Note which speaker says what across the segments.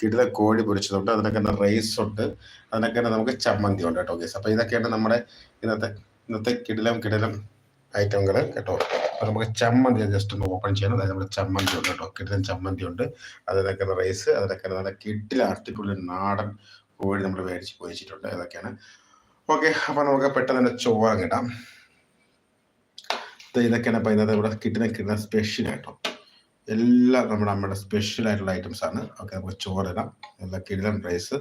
Speaker 1: കിടില കോഴി പൊരിച്ചതുണ്ട്. അതിനൊക്കെ തന്നെ റൈസ് ഉണ്ട്. അതിനൊക്കെ തന്നെ നമുക്ക് ചമ്മന്തി ഉണ്ട് കേട്ടോ ഗേസ് അപ്പോൾ ഇതൊക്കെയാണ് നമ്മുടെ ഇന്നത്തെ ഇന്നത്തെ കിടിലം കിടിലം ഐറ്റങ്ങൾ കേട്ടോ. അപ്പോൾ നമുക്ക് ചമ്മന്തി ജസ്റ്റ് ഒന്ന് ഓപ്പൺ ചെയ്യണം അതായത് നമ്മുടെ ചമ്മന്തി ഉണ്ട് കേട്ടോ. കിടിലം ചമ്മന്തി ഉണ്ട്. അതിനൊക്കെ റൈസ് അതിനൊക്കെ നല്ല കിട്ടിൽ അട്ടിപ്പുള്ളി നാടൻ കോഴി നമ്മൾ മേടിച്ച് പൊരിച്ചിട്ടുണ്ട്. ഇതൊക്കെയാണ്. ഓക്കെ അപ്പോൾ നമുക്ക് പെട്ടെന്ന് തന്നെ ചോറ് കിട്ടാം ഇതൊക്കെയാണ് അപ്പോൾ ഇവിടെ കിട്ടുന്ന കിട്ടുന്ന സ്പെഷ്യൽ ആയിട്ടോ. എല്ലാം നമ്മുടെ അമ്മയുടെ സ്പെഷ്യൽ ആയിട്ടുള്ള ഐറ്റംസ് ആണ്. ഓക്കെ നമുക്ക് ചോറിടാം നല്ല കിടിലം റൈസ്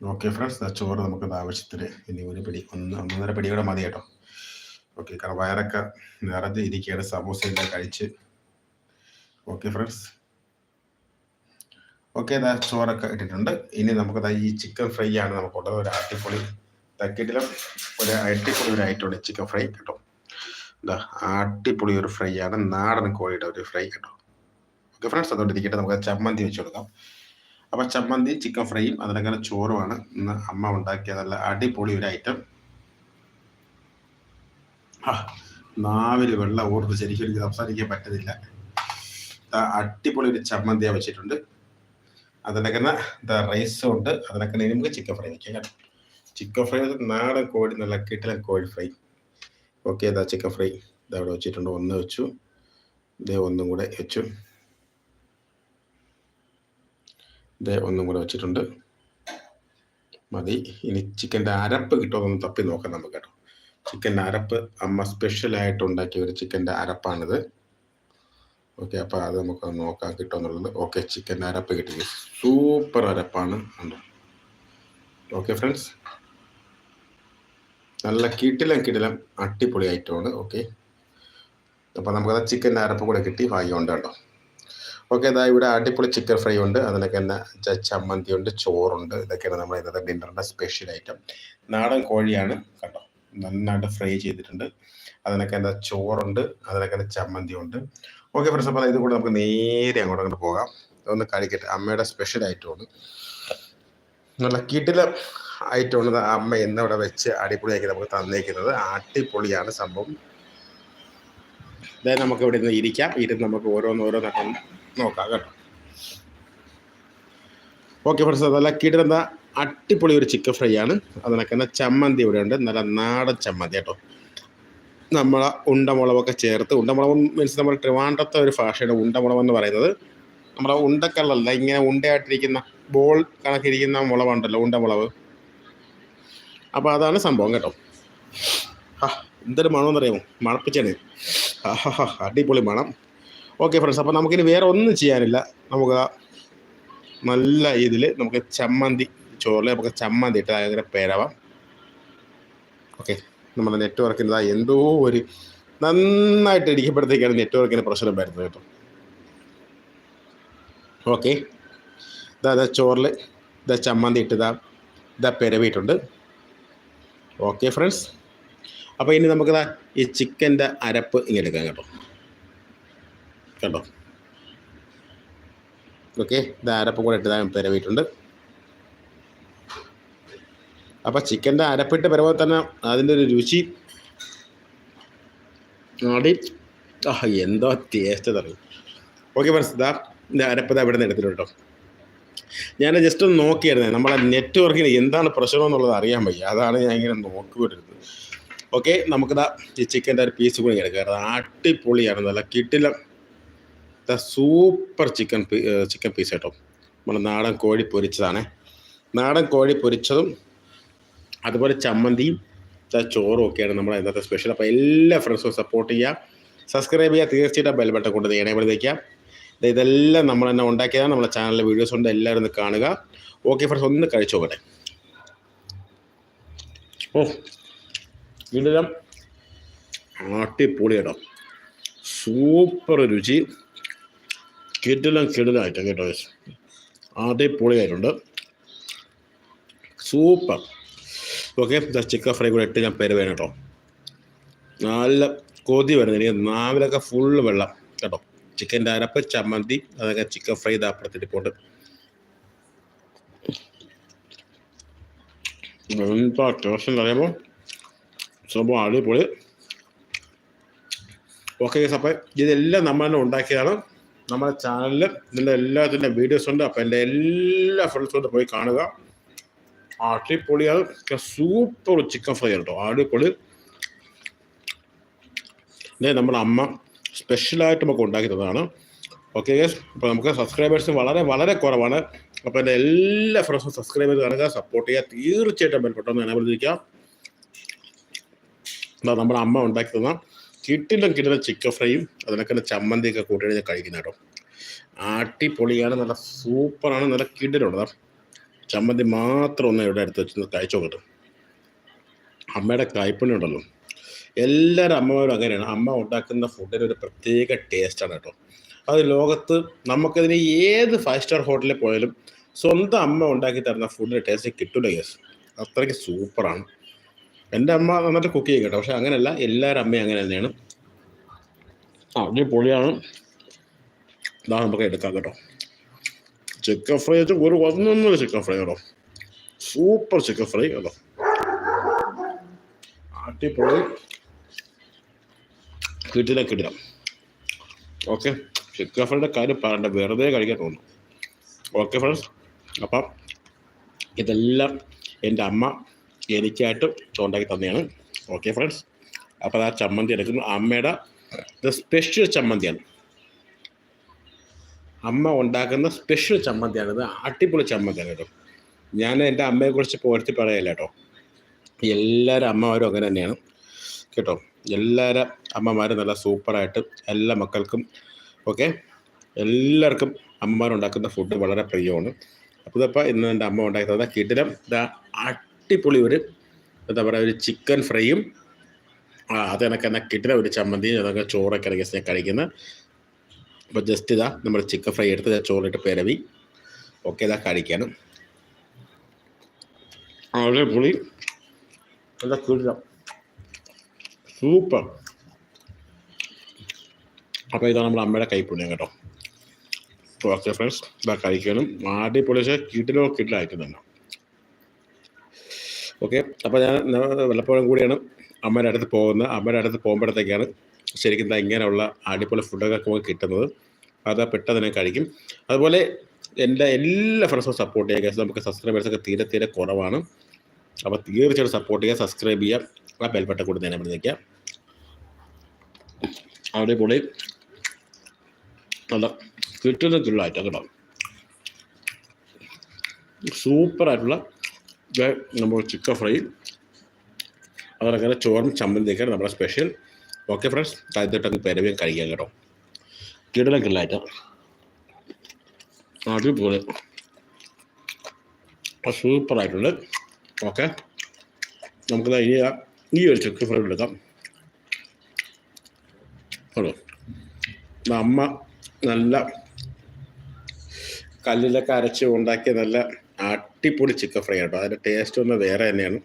Speaker 1: ഓക്കെ ഫ്രണ്ട്സ് ചോറ് നമുക്ക് ആവശ്യത്തിന് ഇനി ഒരു പിടി ഒന്ന് ഒന്നര പിടി കൂടെ മതി കേട്ടോ. ഓക്കെ കാരണം വയറൊക്കെ നിറഞ്ഞ് ഇരിക്കുകയാണ്. സമൂസ കഴിച്ച്. ഓക്കെ ഫ്രണ്ട്സ് ഓക്കെ ചോറൊക്കെ ഇട്ടിട്ടുണ്ട്. ഇനി നമുക്ക് ഈ ചിക്കൻ ഫ്രൈ ആണ് നമുക്കുള്ളത് ഒരു അടിപൊളി തക്കിട്ടിലും ഒരു അടിപൊളി ഒരു ഐറ്റം ഉണ്ട് ചിക്കൻ ഫ്രൈ കേട്ടോ. എന്താ അടിപൊളി ഒരു ഫ്രൈ ആണ്. നാടൻ കോഴിയുടെ ഒരു ഫ്രൈ കേട്ടോ. ഓക്കെ ഫ്രണ്ട്സ് അതുകൊണ്ട് ഇരിക്കട്ടെ നമുക്ക് ചമ്മന്തി വെച്ച് കൊടുക്കാം. അപ്പം ചമ്മന്തി ചിക്കൻ ഫ്രൈയും അതിനങ്ങനെ ചോറുമാണ്. ഇന്ന് അമ്മ ഉണ്ടാക്കിയ നല്ല അടിപൊളി ഒരു ഐറ്റം നാവിൽ വെള്ളം ഓർത്ത് ശരിക്കും എനിക്ക് സംസാരിക്കാൻ പറ്റുന്നില്ല. അടിപൊളി ഒരു ചമ്മന്തിയാണ് വെച്ചിട്ടുണ്ട്. അതിനൊക്കെ റൈസും ഉണ്ട്. അതിനൊക്കെ നമുക്ക് ചിക്കൻ ഫ്രൈ വയ്ക്കാം കേട്ടോ. ചിക്കൻ ഫ്രൈ നാടൻ കോഴി നല്ല കിട്ടിലൻ കോഴി ഫ്രൈ ഓക്കെ ഇതാ ചിക്കൻ ഫ്രൈ ഇതവിടെ വെച്ചിട്ടുണ്ട്. ഒന്ന് വെച്ചു. ഇതേ ഒന്നും കൂടെ വെച്ചു. ഇതേ ഒന്നും കൂടെ വെച്ചിട്ടുണ്ട്. മതി. ഇനി ചിക്കന്റെ അരപ്പ് കിട്ടുമെന്നൊന്ന് തപ്പി നോക്കാം നമുക്ക് കേട്ടോ. ചിക്കന്റെ അരപ്പ് അമ്മ സ്പെഷ്യലായിട്ട് ഉണ്ടാക്കിയ ഒരു ചിക്കന്റെ അരപ്പാണിത്. ഓക്കെ അപ്പോൾ അത് നമുക്ക് നോക്കാം കിട്ടുമെന്നുള്ളത് ഓക്കെ ചിക്കന്റെ അരപ്പ് കിട്ടി. സൂപ്പർ അരപ്പാണ്. ഉണ്ടോ ഓക്കെ ഫ്രണ്ട്സ് നല്ല കിടിലം കിടിലം അടിപൊളി ഐറ്റമാണ് ഓക്കെ അപ്പോൾ നമുക്കത് ചിക്കൻ അരപ്പ് കൂടെ കിട്ടി. ഭാഗ്യമുണ്ട് കേട്ടോ. ഓക്കെ അതാ ഇവിടെ അടിപൊളി ചിക്കൻ ഫ്രൈ ഉണ്ട്. അതിനൊക്കെ തന്നെ ചമ്മന്തി ഉണ്ട് ചോറുണ്ട്. ഇതൊക്കെയാണ് നമ്മുടെ ഇന്നത്തെ ഡിന്നറിന്റെ സ്പെഷ്യൽ ഐറ്റം നാടൻ കോഴിയാണ് കേട്ടോ. നന്നായിട്ട് ഫ്രൈ ചെയ്തിട്ടുണ്ട്. അതിനൊക്കെ എന്താ ചോറുണ്ട് അതിനൊക്കെ എന്താ ചമ്മന്തി ഉണ്ട്. ഓക്കെ ഫ്രണ്ട്സ് അപ്പോൾ ഇത് കൂടെ നമുക്ക് നേരെ അങ്ങോട്ട് അങ്ങോട്ട് പോകാം. ഒന്ന് കഴിക്കട്ടെ. അമ്മയുടെ സ്പെഷ്യൽ ഐറ്റമാണ് നല്ല കിട്ടില ഐറ്റമാണ് അമ്മ എന്നിവിടെ വെച്ച് അടിപൊളിയാക്കി നമുക്ക് തന്നേക്കുന്നത്. അടിപൊളിയാണ് സംഭവം. അതായത് നമുക്ക് ഇവിടെ നിന്ന് ഇരിക്കാം. ഇരുന്ന് നമുക്ക് ഓരോന്നോരോന്നൊക്കെ നോക്കാം കേട്ടോ. ഓക്കെ ഫ്രണ്ട്സ് അതല്ല കിടന്ന അടിപൊളി ഒരു ചിക്കൻ ഫ്രൈ ആണ്. അതിനൊക്കെ തന്നെ ചമ്മന്തി ഇവിടെ ഉണ്ട്. നല്ല നാടൻ ചമ്മന്തി കേട്ടോ. നമ്മൾ ഉണ്ടമുളവൊക്കെ ചേർത്ത് ഉണ്ടമുളക് മീൻസ് നമ്മൾ ട്രിവാൻഡ്രത്തെ ഒരു ഭാഷയുടെ ഉണ്ടമുളക് എന്ന് പറയുന്നത്. നമ്മുടെ ഉണ്ടക്കള്ളല്ല ഇങ്ങനെ ഉണ്ടയായിട്ടിരിക്കുന്ന ബോൾ കണക്കിരിക്കുന്ന മുളകുണ്ടല്ലോ ഉണ്ടമുളക്. അപ്പോൾ അതാണ് സംഭവം കേട്ടോ. ആ എന്തൊരു മണമെന്നറിയാമോ മണപ്പിച്ചാണ് ആ ഹാ അടിപൊളി മണം. ഓക്കെ ഫ്രണ്ട്സ് അപ്പോൾ നമുക്കിനി വേറെ ഒന്നും ചെയ്യാനില്ല. നമുക്ക് നല്ല ഇതിൽ നമുക്ക് ചമ്മന്തി ചോറിൽ നമുക്ക് ചമ്മന്തി ഇട്ട് അങ്ങനെ പേരാവാം. ഓക്കെ നമ്മുടെ നെറ്റ്വർക്കിന്റെ എന്തോ ഒരു നന്നായിട്ട് ഇടിക്കപ്പെടുത്തേക്കാണ് നെറ്റ്വർക്കിന് പ്രശ്നം വരുന്നത് കേട്ടോ. ഓക്കെ ഇതാ ചോറിൽ ഇതാ ചമ്മന്തി ഇട്ട് ഇതാ ഇതാ പെരവിയിട്ടുണ്ട്. ഓക്കെ ഫ്രണ്ട്സ് അപ്പോൾ ഇനി നമുക്ക് ഈ ചിക്കന്റെ അരപ്പ് ഇങ്ങനെ എടുക്കാം കേട്ടോ. കേട്ടോ ഓക്കെ ഇത് അരപ്പ് കൂടെ ഇട്ട് ഞാൻ അപ്പോൾ ചിക്കന്റെ അരപ്പിട്ട് പരമ്പോൾ തന്നെ അതിന്റെ ഒരു രുചി ആടി. എന്തോ ടേസ്റ്റ് തറയും ഓക്കെ ഫ്രണ്ട്സ് ഇതാ ഇത് അരപ്പ് ഇതാ ഇവിടെ നിന്ന് എടുത്തിട്ടുണ്ടോ ഞാൻ ജസ്റ്റ് ഒന്ന് നോക്കിയായിരുന്നേ. നമ്മളെ നെറ്റ്വർക്കിന് എന്താണ് പ്രശ്നം എന്നുള്ളത് അറിയാൻ വയ്യ. അതാണ് ഞാൻ ഇങ്ങനെ നോക്കിവിട്ടിരുന്നത് ഓക്കെ നമുക്കിതാ ഈ ചിക്കന്റെ ഒരു പീസ് കൂടി എടുക്കാം. അടിപൊളിയാണ്. നല്ല കിട്ടില്ല സൂപ്പർ ചിക്കൻ ചിക്കൻ പീസ് കേട്ടോ. നമ്മുടെ നാടൻ കോഴി പൊരിച്ചതാണ്. നാടൻ കോഴി പൊരിച്ചതും അതുപോലെ ചമ്മന്തിയും ചോറും ഒക്കെയാണ് നമ്മൾ ഇന്നത്തെ സ്പെഷ്യൽ അപ്പോൾ എല്ലാ ഫ്രണ്ട്സും സപ്പോർട്ട് ചെയ്യുക. സബ്സ്ക്രൈബ് ചെയ്യുക. തീർച്ചയായിട്ടും ബെൽ ബട്ടൺ കൊണ്ട് എനേബിൾ വയ്ക്കുക ഇതെല്ലാം നമ്മൾ തന്നെ ഉണ്ടാക്കിയതാണ് നമ്മുടെ ചാനലിലെ വീഡിയോസ് ഉണ്ട്. എല്ലാവരും ഒന്ന് കാണുക. ഓക്കെ ഫ്രണ്ട്സ് ഒന്ന് കഴിച്ചു നോക്കട്ടെ. ഓ വീണ്ടും അടിപൊളി കേട്ടോ സൂപ്പർ രുചി. കിടിലം കിടിലായിട്ട് കേട്ടോ അടിപൊളിയായിട്ടുണ്ട്. സൂപ്പർ ഓക്കെ ചിക്കൻ ഫ്രൈ കൂടെ ഇട്ട് ഞാൻ പേര് കേട്ടോ. നല്ല കൊതി വരുന്നത് നാവിലൊക്കെ ഫുള്ള് വെള്ളം കേട്ടോ. ചിക്കന്റെ അരപ്പ് ചമ്മന്തി അതൊക്കെ ചിക്കൻ ഫ്രൈ ഇതാപ്പുറത്തിരിപ്പുണ്ട് എന്താ ടേസ്റ്റ് എന്ന് പറയുമ്പോൾ സംഭവം അടിപൊളി. ഓക്കെ അപ്പം ഇതെല്ലാം നമ്മൾ തന്നെ ഉണ്ടാക്കിയതാണ്. നമ്മുടെ ചാനലിൽ ഇതിന്റെ എല്ലാത്തിന്റെ വീഡിയോസ് ഉണ്ട്. അപ്പം എന്റെ എല്ലാ ഫ്രണ്ട്സും പോയി കാണുക. അടിപൊളിയാണ്. സൂപ്പർ ചിക്കൻ ഫ്രൈ കേട്ടോ അടിപൊളി. നമ്മുടെ അമ്മ സ്പെഷ്യലായിട്ട് നമുക്ക് ഉണ്ടാക്കി തന്നതാണ് ഓക്കെ അപ്പോൾ നമുക്ക് സബ്സ്ക്രൈബേഴ്സ് വളരെ വളരെ കുറവാണ്. അപ്പോൾ എന്റെ എല്ലാ ഫ്രണ്ട്സും സബ്സ്ക്രൈബ് ചെയ്ത് കാണുക സപ്പോർട്ട് ചെയ്യുക. തീർച്ചയായിട്ടും ബെൽപ്പെട്ടൊന്ന് എന്നെ വിളിക്കുക എന്താ നമ്മുടെ അമ്മ ഉണ്ടാക്കി തന്ന കിട്ടിലും കിട്ടുന്ന ചിക്കൻ ഫ്രൈയും അതിനൊക്കെ തന്നെ ചമ്മന്തിയൊക്കെ കൂട്ടി ഞാൻ കഴിക്കുന്ന കേട്ടോ. അടിപൊളിയാണ് നല്ല സൂപ്പറാണ് നല്ല കിടിലുണ്ട് ചമ്മന്തി മാത്രം ഒന്ന് ഇവിടെ എടുത്ത് വെച്ച് കഴിച്ചു നോക്കട്ടെ അമ്മയുടെ കായ്പണി ഉണ്ടല്ലോ. എല്ലാവരും അമ്മമാരും അങ്ങനെയാണ്. അമ്മ ഉണ്ടാക്കുന്ന ഫുഡിന് ഒരു പ്രത്യേക ടേസ്റ്റാണ് കേട്ടോ. അത് ലോകത്ത് നമുക്കതിന് ഏത് ഫൈവ് സ്റ്റാർ ഹോട്ടലിൽ പോയാലും സ്വന്തം അമ്മ ഉണ്ടാക്കി തരുന്ന ഫുഡിന്റെ ടേസ്റ്റ് കിട്ടില്ല യെസ് അത്രയ്ക്ക് സൂപ്പറാണ് എന്റെ അമ്മ നന്നായിട്ട് കുക്ക് ചെയ്യും കേട്ടോ. പക്ഷെ അങ്ങനെയല്ല എല്ലാവരും അമ്മയും അങ്ങനെ തന്നെയാണ്. ആ അതിന് പൊളിയാണ്. ഇതാണ് നമുക്ക് എടുക്കാം കേട്ടോ. ചിക്കൻ ഫ്രൈ വെച്ചാൽ ഒരു ഒന്നൊന്നര ചിക്കൻ ഫ്രൈ കേട്ടോ. സൂപ്പർ ചിക്കൻ ഫ്രൈ കേട്ടോ. അടിപൊളി. കിട്ടില്ല കിടിലം. ഓക്കെ ചിക്കൻ ഫ്രൈയുടെ കാര്യം പറയണ്ട. വെറുതെ കഴിക്കാൻ തോന്നുന്നു ഓക്കെ ഫ്രണ്ട്സ് അപ്പം ഇതെല്ലാം എന്റെ അമ്മ എനിക്കായിട്ട് ഉണ്ടാക്കി തന്നെയാണ്. ഓക്കെ ഫ്രണ്ട്സ് അപ്പോൾ ആ ചമ്മന്തി എടുക്കുന്നു. അമ്മയുടെ ഇത് സ്പെഷ്യൽ ചമ്മന്തിയാണ്. അമ്മ ഉണ്ടാക്കുന്ന സ്പെഷ്യൽ ചമ്മന്തിയാണ് ഇത്. അടിപൊളി ചമ്മന്തിയാണ് കേട്ടോ. ഞാൻ എന്റെ അമ്മയെക്കുറിച്ച് പോരുത്തി പറയല്ല എല്ലാവരും അമ്മമാരും അങ്ങനെ തന്നെയാണ്. കേട്ടോ. എല്ലാവരും അമ്മമാരും നല്ല സൂപ്പറായിട്ട് എല്ലാ മക്കൾക്കും ഓക്കെ? എല്ലാവർക്കും അമ്മമാരുണ്ടാക്കുന്ന ഫുഡ് വളരെ പ്രിയമാണ്. അപ്പോൾ ഇതപ്പോൾ ഇന്ന് എന്റെ അമ്മ ഉണ്ടാക്കി തന്ന കിടിലം. ഇതാ അടിപൊളി ഒരു എന്താ പറയുക ഒരു ചിക്കൻ ഫ്രൈയും അത് കണക്ക് തന്നെ കിട്ടുന്ന ഒരു ചമ്മന്തിയും അതൊക്കെ ചോറൊക്കെ ഇറങ്ങി ഞാൻ കഴിക്കുന്നത് അപ്പോൾ ജസ്റ്റ് ഇതാ നമ്മൾ ചിക്കൻ ഫ്രൈ എടുത്ത് ചോറിട്ട് പിരവി. ഓക്കെ ഇതാ കഴിക്കാനും അടിപൊളി. എന്താ കിടിലം. സൂപ്പർ അപ്പോൾ ഇതാണ് നമ്മുടെ അമ്മയുടെ കൈപ്പുണ്യം കേട്ടോ. ഓക്കെ ഫ്രണ്ട്സ് ഇതാ കഴിക്കാനും. അടിപൊളി പക്ഷേ കിട്ടിലോ കിട്ടിലായിട്ട് തന്നെ. ഓക്കെ അപ്പോൾ ഞാൻ വല്ലപ്പോഴും കൂടിയാണ് അമ്മയുടെ അടുത്ത് പോകുന്നത്. അമ്മയുടെ അടുത്ത് പോകുമ്പോഴത്തേക്കാണ് ശരിക്കും എന്താ ഇങ്ങനെയുള്ള അടിപൊളി ഫുഡൊക്കെ നമുക്ക് കിട്ടുന്നത്. അത് പെട്ടെന്ന് കഴിക്കും. അതുപോലെ എന്റെ എല്ലാ ഫ്രണ്ട്സും സപ്പോർട്ട് ചെയ്യുക. നമുക്ക് സബ്സ്ക്രൈബേഴ്സൊക്കെ തീരെ തീരെ കുറവാണ്. അപ്പോൾ തീർച്ചയായിട്ടും സപ്പോർട്ട് ചെയ്യുക സബ്സ്ക്രൈബ് ചെയ്യുക. ആ ബെൽബട്ട കൊടുത്ത് നമ്മൾ നിൽക്കാം. അവിടെ പൊളി നല്ല കിട്ടുന്ന കിള്ളായിട്ട് കേട്ടോ. സൂപ്പറായിട്ടുള്ള നമ്മൾ ചിക്കൻ ഫ്രൈ അതങ്ങനെ ചോറും ചമ്മന്തിയൊക്കെയാണ് നമ്മുടെ സ്പെഷ്യൽ ഓക്കെ ഫ്രണ്ട്സ് താഴത്തോട്ടങ്ങ് പെരവിയും കഴിക്കാം കേട്ടോ. കിടലം കിള്ളായിട്ട് അടിപൊളി. സൂപ്പറായിട്ടുണ്ട് ഓക്കെ നമുക്ക് ഇനി ഈ ഒരു ചിക്കൻ ഫ്രൈ എടുക്കാം. കേട്ടോ അമ്മ നല്ല കല്ലിലൊക്കെ അരച്ച് ഉണ്ടാക്കിയ നല്ല അടിപൊളി ചിക്കൻ ഫ്രൈ കേട്ടോ അതിന്റെ ടേസ്റ്റ് ഒന്ന് വേറെ തന്നെയാണ്.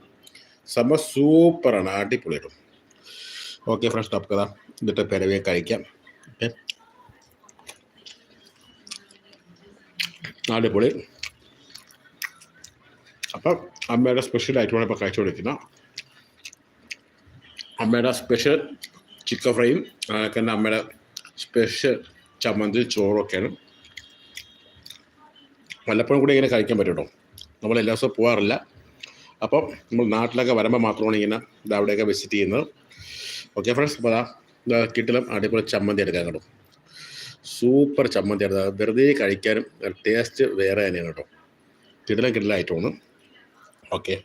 Speaker 1: സംഭവം സൂപ്പറാണ്. അടിപൊളി കേട്ടോ ഓക്കെ ഫ്രണ്ട്സ് നമുക്ക് കഥ എന്നിട്ട് പിറവേ കഴിക്കാം. ഓക്കെ. അടിപൊളി. അപ്പം അമ്മയുടെ സ്പെഷ്യൽ ആയിട്ടുമാണ് ഇപ്പോൾ കഴിച്ചുകൊണ്ടിരിക്കുന്നത് അമ്മയുടെ സ്പെഷ്യൽ ചിക്കൻ ഫ്രൈയും അതൊക്കെ തന്നെ അമ്മയുടെ സ്പെഷ്യൽ ചമ്മന്തി ചോറൊക്കെയാണ്. വല്ലപ്പോഴും കൂടി ഇങ്ങനെ കഴിക്കാൻ പറ്റും നമ്മൾ എല്ലാ ദിവസവും പോകാറില്ല അപ്പം നമ്മൾ നാട്ടിലൊക്കെ വരുമ്പോൾ മാത്രമാണ് ഇങ്ങനെ ഇത് അവിടെയൊക്കെ വിസിറ്റ് ചെയ്യുന്നത്. ഓക്കെ ഫ്രണ്ട്സ് അപ്പോൾ അതാ കിട്ടിലും അടിപൊളി ചമ്മന്തി എടുക്കാൻ കേട്ടോ സൂപ്പർ ചമ്മന്തി എടുത്താൽ വെറുതെ കഴിക്കാനും ടേസ്റ്റ് വേറെ തന്നെയാണ് കേട്ടോ കിടിലം കിടിലം ഓക്കെ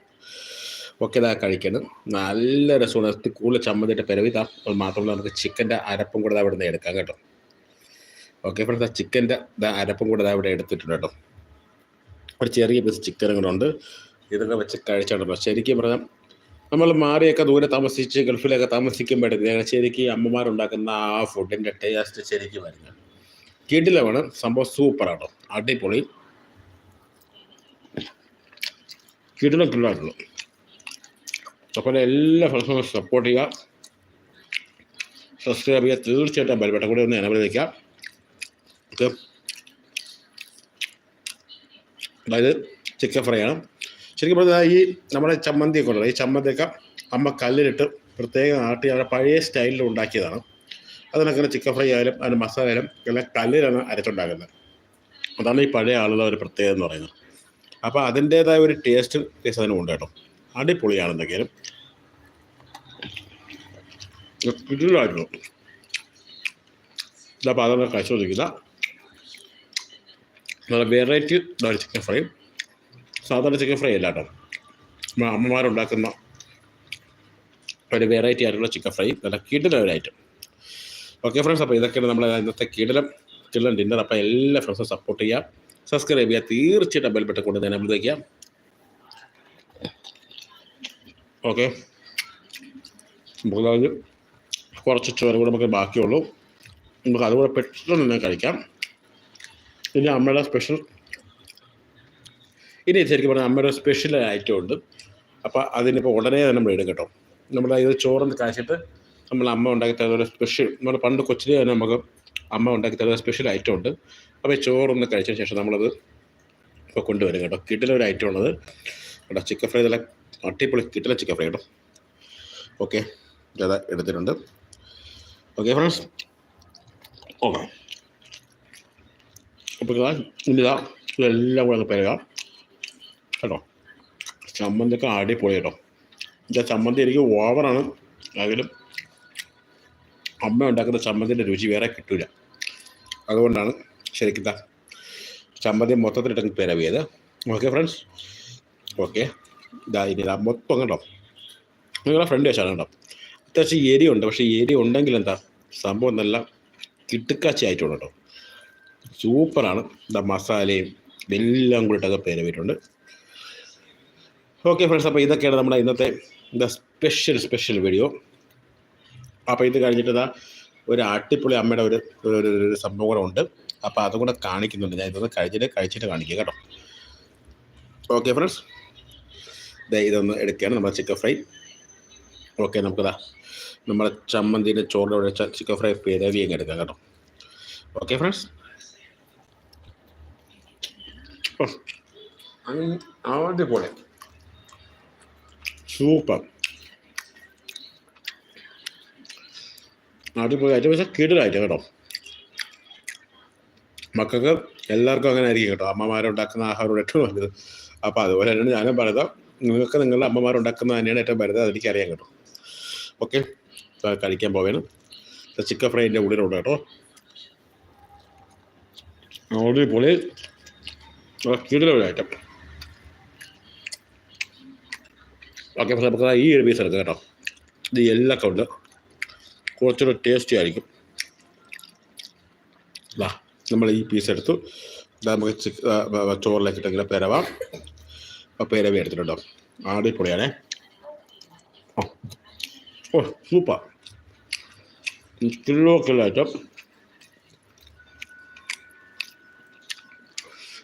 Speaker 1: ഓക്കെ ഇതാ കഴിക്കണം. നല്ല രസമാണ്. കൂടുതൽ ചമ്മന്തിട്ട് പിറവി ഇതാ. മാത്രമല്ല നമുക്ക് ചിക്കന്റെ അരപ്പും കൂടെ അവിടെ നിന്ന് എടുക്കാം കേട്ടോ. ഓക്കെ ഫ്രണ്ട്സ് ആ ചിക്കന്റെ അരപ്പും കൂടെ ഇവിടെ എടുത്തിട്ടുണ്ട് കേട്ടോ. ഒരു ചെറിയ പീസ് ചിക്കനും കൂടെ ഉണ്ട്. ഇതൊക്കെ വെച്ച് കഴിച്ചാണ് ശരിക്കും പറഞ്ഞാൽ നമ്മൾ മാറിയൊക്കെ ദൂരെ താമസിച്ച് ഗൾഫിലൊക്കെ താമസിക്കുമ്പോഴത്തേക്ക് ശരിക്കും അമ്മമാരുണ്ടാക്കുന്ന ആ ഫുഡിന്റെ ടേസ്റ്റ് ശരിക്കും വരുന്നത്. കിടിലമാണ് സംഭവം സൂപ്പറാണോ അടിപൊളി. കിടിലം കിടിലായിട്ടുള്ളൂ അപ്പോൾ എല്ലാ ഫ്രണ്ട്സും സപ്പോർട്ട് ചെയ്യുക. സബ്സ്ക്രൈബ് ചെയ്യുക. തീർച്ചയായിട്ടും ബെൽബട്ടൺ കൂടെ ഒന്ന് വയ്ക്കാം ഓക്കെ. അതായത് ചിക്കൻ ഫ്രൈ ആണ്. ശരിക്കും പറഞ്ഞാൽ ഈ നമ്മുടെ ചമ്മന്തിയൊക്കെ ഉണ്ടല്ലോ ഈ ചമ്മന്തിയൊക്കെ അമ്മ കല്ലിലിട്ട് പ്രത്യേകം ആട്ടി അവരുടെ പഴയ സ്റ്റൈലിൽ ഉണ്ടാക്കിയതാണ്. അതിനൊക്കെ ചിക്കൻ ഫ്രൈ ആയാലും അതിന് മസാല ആയാലും എല്ലാം കല്ലിലാണ് അരച്ചുണ്ടാക്കുന്നത്. അതാണ് ഈ പഴയ ആളുകളുടെ ഒരു പ്രത്യേകത എന്ന് പറയുന്നത്. അപ്പോൾ അതിന്റേതായ ഒരു ടേസ്റ്റ് ടേസ്റ്റ് അതിനുണ്ട് കേട്ടോ. അടിപൊളിയാണ് എന്തെങ്കിലും ഇതിലായിരുന്നു ഇതപ്പോൾ അതൊക്കെ കഴിച്ചുകൊണ്ടിരിക്കുന്ന നല്ല വെറൈറ്റി ഇതാണ് ചിക്കൻ ഫ്രൈ സാധാരണ ചിക്കൻ ഫ്രൈ അല്ല കേട്ടോ. അമ്മമാരുണ്ടാക്കുന്ന ഒരു വെറൈറ്റി ആയിട്ടുള്ള ചിക്കൻ ഫ്രൈ നല്ല കിടിലം ഒരു ഐറ്റം ഓക്കെ ഫ്രണ്ട്സ് അപ്പോൾ ഇതൊക്കെയാണ് നമ്മളെ ഇന്നത്തെ കിടിലം കിടിലം ഡിന്നർ അപ്പോൾ എല്ലാ ഫ്രണ്ട്സും സപ്പോർട്ട് ചെയ്യുക. സബ്സ്ക്രൈബ് ചെയ്യുക. തീർച്ചയായിട്ടും ബെൽ ബട്ടൺ കൊണ്ട് തന്നെ നമ്മൾ വയ്ക്കാം ഓക്കെ. നമുക്ക് കുറച്ച് ചോറ് കൂടെ നമുക്ക് ബാക്കിയുള്ളൂ. നമുക്ക് അതുകൂടെ പെട്ടെന്ന് തന്നെ കഴിക്കാം. ഇനി അമ്മയുടെ സ്പെഷ്യൽ ഇനി ശരിക്കും പറഞ്ഞാൽ അമ്മയുടെ സ്പെഷ്യൽ ഐറ്റം ഉണ്ട്. അപ്പോൾ അതിനിപ്പോൾ ഉടനെ തന്നെ നമ്മൾ ഇടും കേട്ടോ. നമ്മൾ ഇത് ചോറൊന്ന് കഴിച്ചിട്ട് നമ്മൾ അമ്മ ഉണ്ടാക്കി തരുന്ന സ്പെഷ്യൽ നമ്മൾ പണ്ട് കൊച്ചിലെ തന്നെ നമുക്ക് അമ്മ ഉണ്ടാക്കി തരുന്ന സ്പെഷ്യൽ ഐറ്റം ഉണ്ട്. അപ്പോൾ ഈ ചോറൊന്ന് കഴിച്ചതിന് ശേഷം നമ്മളത് ഇപ്പോൾ കൊണ്ടുവരും കേട്ടോ. കിട്ടുന്ന ഒരു ഐറ്റം ഉള്ളത്. കേട്ടോ ചിക്കൻ ഫ്രൈ നല്ല അടിപൊളി കിട്ടില്ല ചിക്കൻ ഫ്രൈ കേട്ടോ ഓക്കെ ഇത് എടുത്തിട്ടുണ്ട്. ഓക്കെ ഫ്രണ്ട്സ് ഓക്കെ അപ്പോൾ ഇതെല്ലാം കൂടെ ഒന്ന് പെരുക. കേട്ടോ? ചമ്മന്തിയൊക്കെ അടിപൊളി കേട്ടോ. ഇതാ ചമ്മന്തി എനിക്ക് ഓവറാണ് എങ്കിലും അമ്മ ഉണ്ടാക്കുന്ന ചമ്മന്തിന്റെ രുചി വേറെ കിട്ടില്ല അതുകൊണ്ടാണ് ശരിക്കും ചമ്മന്തി മൊത്തത്തിലിട്ടങ്ങ് പേരവിയത്. ഓക്കെ ഫ്രണ്ട്സ് ഓക്കെ ഇതാ ഇനി ഇതാ മൊത്തം അങ്ങോട്ടോ നിങ്ങളുടെ ഫ്രണ്ട് വെച്ചാണ് കേട്ടോ അത്യാവശ്യം എരിയുണ്ട് പക്ഷേ എരി ഉണ്ടെങ്കിൽ എന്താ? സംഭവം നല്ല കിട്ടുക്കാച്ചി ആയിട്ടുണ്ട് കേട്ടോ. സൂപ്പറാണ് എന്താ മസാലയും എല്ലാം കൂടിയിട്ടൊക്കെ പേര് വരുന്നുണ്ട് ഓക്കെ ഫ്രണ്ട്സ് അപ്പോൾ ഇതൊക്കെയാണ് നമ്മുടെ ഇന്നത്തെ എന്താ സ്പെഷ്യൽ സ്പെഷ്യൽ വീഡിയോ അപ്പോൾ ഇത് കഴിഞ്ഞിട്ട് ഇതാ ഒരു അട്ടിപ്പൊളി അമ്മയുടെ ഒരു ഒരു ഒരു- സംഭവം കൂടെ ഉണ്ട്. അപ്പോൾ അതും കൂടെ കാണിക്കുന്നുണ്ട്. ഞാൻ ഇതൊന്ന് കഴിച്ചിട്ട് കഴിച്ചിട്ട് കാണിക്കുക കേട്ടോ. ഓക്കെ ഫ്രണ്ട്സ് ഇതൊന്ന് എടുക്കുകയാണ് നമ്മുടെ ചിക്കൻ ഫ്രൈ ഓക്കെ നമുക്കിതാ നമ്മുടെ ചമ്മന്തിന്റെ ചോറിന്റെ കൂടെ ചിക്കൻ ഫ്രൈ പേരവി അങ്ങ് എടുക്കാം കേട്ടോ. ഓക്കെ ഫ്രണ്ട്സ് അടിപൊളി. സൂപ്പർ അടിപൊളി ആയിട്ട് പക്ഷേ കിടിലായിട്ട് കേട്ടോ. മക്കൾക്ക് എല്ലാവർക്കും അങ്ങനെ ആയിരിക്കും കേട്ടോ. അമ്മമാരുണ്ടാക്കുന്ന ആഹാരം ഏറ്റവും നല്ലത് അപ്പോൾ അതുപോലെ തന്നെയാണ് ഞാനും പറയുന്നത് നിങ്ങൾക്ക് നിങ്ങളുടെ അമ്മമാർ ഉണ്ടാക്കുന്നത് തന്നെയാണ് ഏറ്റവും വരുന്നത് അതെനിക്ക് അറിയാൻ കേട്ടോ. ഓക്കെ കഴിക്കാൻ പോവേണം. ചിക്കൻ ഫ്രൈന്റെ ഉള്ളിലുണ്ട് കേട്ടോ. ഓടി അടിപൊളി ഒരു ഐറ്റം ഓക്കെ നമുക്ക് ഈ ഒരു പീസ് എടുക്കാം കേട്ടോ. ഇത് എല്ലാം ഉണ്ട്. കുറച്ചുകൂടെ ടേസ്റ്റി ആയിരിക്കും. നമ്മൾ ഈ പീസ് എടുത്തു. നമുക്ക് ചോറിലേക്ക് ഇട്ടെങ്കിൽ പെരവാം. പെരവി എടുത്തിട്ടുണ്ടോ? അടിപൊളിയാണേ. ഓ ഓ സൂപ്പർ. ഐറ്റം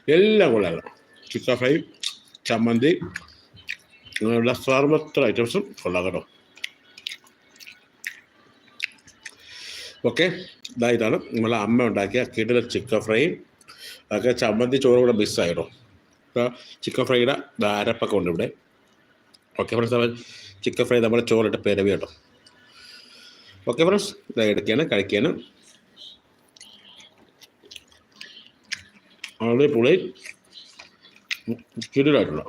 Speaker 1: എല്ലാം കൊള്ളാം. ചിക്കൻ ഫ്രൈ ചമ്മന്തി അങ്ങനെയുള്ള സർവത്ര ഐറ്റംസും കൊള്ളാം കേട്ടോ. ഓക്കെ. ഇതാ ഇതാണ് നമ്മളെ അമ്മ ഉണ്ടാക്കിയ കിടല ചിക്കൻ ഫ്രൈ അതൊക്കെ ചമ്മന്തി ചോറ് കൂടെ മിസ്സായിട്ടോ ചിക്കൻ ഫ്രൈയുടെ ധാരപ്പൊക്കെ ഉണ്ട് ഇവിടെ. ഓക്കെ ഫ്രണ്ട്സ് അപ്പോൾ ചിക്കൻ ഫ്രൈ നമ്മുടെ ചോറിട്ട് പെരവി കേട്ടോ. ഓക്കെ ഫ്രണ്ട്സ് ഇതാ എടുക്കാനും കഴിക്കാനും. വളരെ പുളി കിടിലായിട്ടുള്ള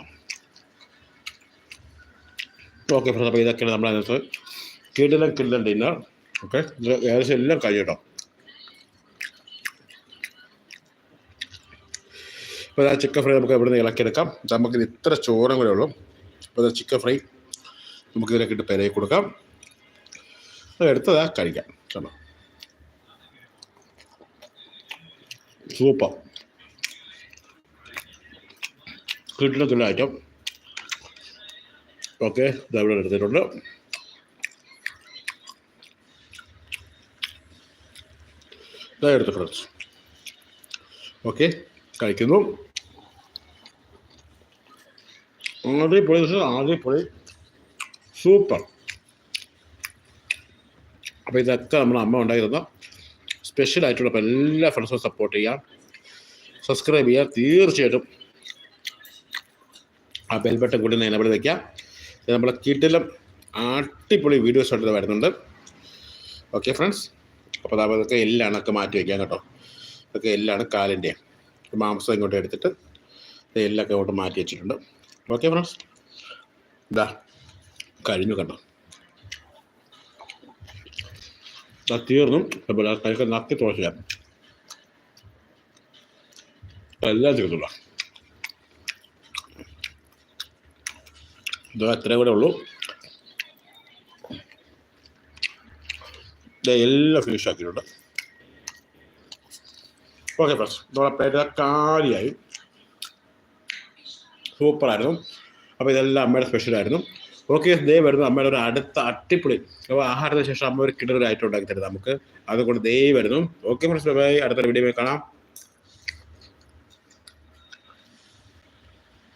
Speaker 1: ഓക്കെ ഫ്രണ്ട്സ് അപ്പോൾ ഇതൊക്കെയാണ് നമ്മുടെ അതിനകത്ത് കിടിലം കിടിലം ഡിന്നർ ഓക്കെ ഏകദേശം എല്ലാം കഴിയട്ടോ അപ്പോൾ ആ ചിക്കൻ ഫ്രൈ നമുക്ക് ഇവിടെ നിന്ന് ഇളക്കിയെടുക്കാം? നമുക്കിത് ഇത്ര ചോറും കൂടെ ഉള്ളൂ. അപ്പോൾ ചിക്കൻ ഫ്രൈ നമുക്ക് ഇതിലേക്ക് ഇട്ട് പെരയി കൊടുക്കാം. അത് എടുത്തതാ കഴിക്കാം. കേട്ടോ സൂപ്പർ. കിട്ടിലത്തുള്ള ഐറ്റം. ഓക്കെ ഇതവിടെ എടുത്തിട്ടുണ്ട്. ഇതാ എടുത്തു ഫ്രണ്ട്സ് ഓക്കെ. കഴിക്കുന്നു. അടിപൊളി അടിപൊളി സൂപ്പർ. അപ്പോൾ ഇതൊക്കെ നമ്മുടെ അമ്മ ഉണ്ടായിരുന്ന സ്പെഷ്യലായിട്ടുള്ള അപ്പോൾ എല്ലാ ഫ്രണ്ട്സും സപ്പോർട്ട് ചെയ്യാം. സബ്സ്ക്രൈബ് ചെയ്യുക തീർച്ചയായിട്ടും. ആ ബെൽ ബട്ടൺ കൂടി എനബിൾ വയ്ക്കാം നമ്മളെ കിട്ടിലും അടിപൊളി വീഡിയോസ് ആയിട്ട് വരുന്നുണ്ട്. ഓക്കെ ഫ്രണ്ട്സ് അപ്പോൾ അതൊക്കെ എല്ലാണ് ഒക്കെ മാറ്റി വയ്ക്കാം കേട്ടോ. ഇതൊക്കെ എല്ലാണ് കാലിന്റെ മാംസം ഇങ്ങോട്ട് എടുത്തിട്ട് തേലിലൊക്കെ അങ്ങോട്ട് മാറ്റി വെച്ചിട്ടുണ്ട്. ഓക്കെ ഫ്രണ്ട്സ് ഇതാ കഴിഞ്ഞു കണ്ടോ? തീർന്നും. കഴിക്കാൻ നക്കി തുളച്ചില്ല എല്ലാം തീർന്നില്ല ഇത് അത്രേ കൂടെ ഉള്ളൂ. എല്ലാം ഫിനിഷ് ആക്കിയിട്ടുണ്ട്. ഓക്കെ ഫ്രണ്ട്സ് നമ്മളെ പ്ലേറ്റ് കാര്യമായി സൂപ്പറായിരുന്നു അപ്പോൾ ഇതെല്ലാം അമ്മയുടെ സ്പെഷ്യലായിരുന്നു ഓക്കെ ദേ വരുന്നു അമ്മയുടെ ഒരു അടുത്ത അട്ടിപ്പൊളി. അപ്പോൾ ആഹാരത്തിന് ശേഷം അമ്മ ഒരു കിടൊരു ആയിട്ട് ഉണ്ടാക്കി തരുന്നത് നമുക്ക്. അതുകൊണ്ട് ദേ വരുന്നു. ഓക്കെ ഫ്രണ്ട്സ് ബൈ അടുത്ത വീഡിയോ കാണാം.